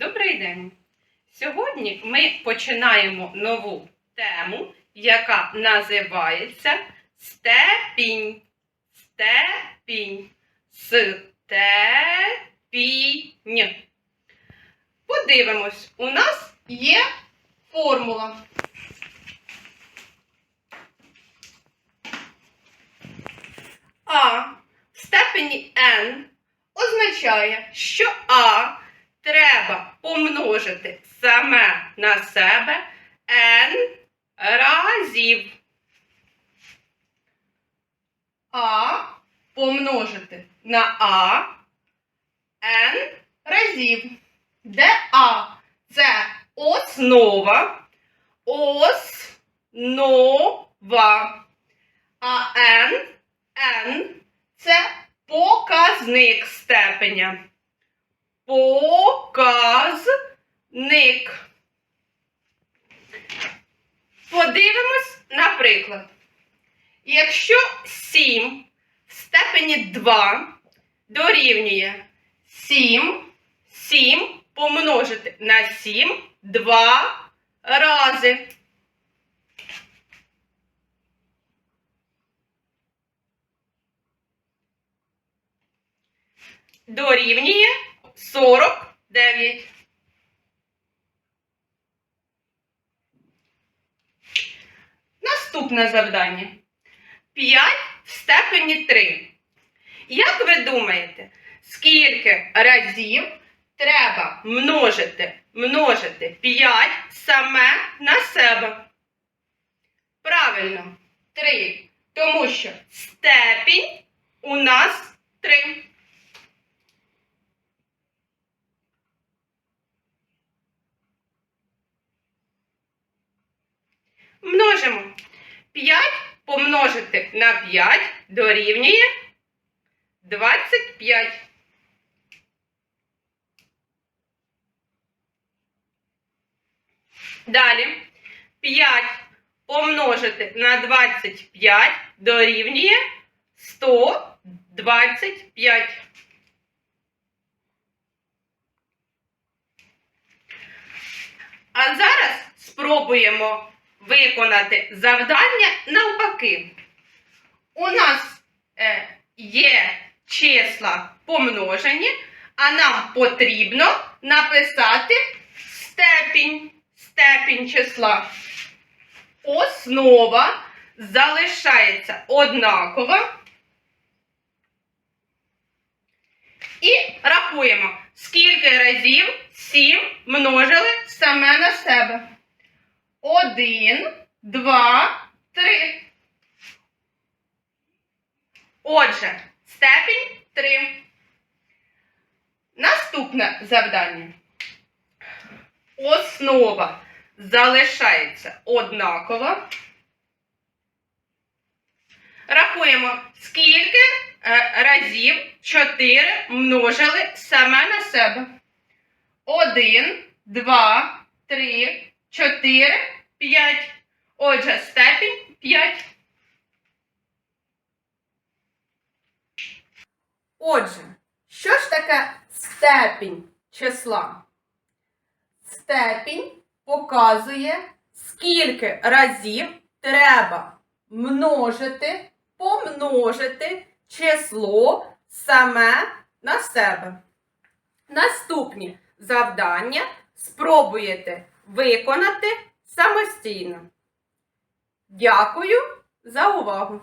Добрий день! Сьогодні ми починаємо нову тему, яка називається степінь. Степінь. Степінь. Подивимось, у нас є формула. А в степені n означає, що А треба помножити саме на себе n разів. А помножити на А n разів. Де А це основа, основа. А n, n це показник степеня. Показник. Подивимось, наприклад. Якщо 7 в степені 2 дорівнює 7, 7 помножити на 7 два рази. Дорівнює 49. Наступне завдання. 5 в степені 3. Як ви думаєте, скільки разів треба множити, множити 5 саме на себе? Правильно, 3. Тому що степінь у нас 3. Множимо. 5 помножити на 5 дорівнює 25. Далі 5 помножити на 25 дорівнює 125. А зараз спробуємо виконати завдання навпаки. У нас е, є числа помножені, а нам потрібно написати степінь, степінь числа. Основа залишається однакова. І рахуємо, скільки разів 7 множили саме на себе. Один, два, три. Отже, степінь 3. Наступне завдання. Основа залишається однакова. Рахуємо, скільки е, разів 4 множили саме на себе. 1, 2, 3, 4, 5. Отже, степінь 5. Отже, що ж таке степінь числа? Степінь показує, скільки разів треба множити, помножити число саме на себе. Наступні завдання спробуєте виконати самостійно. Дякую за увагу!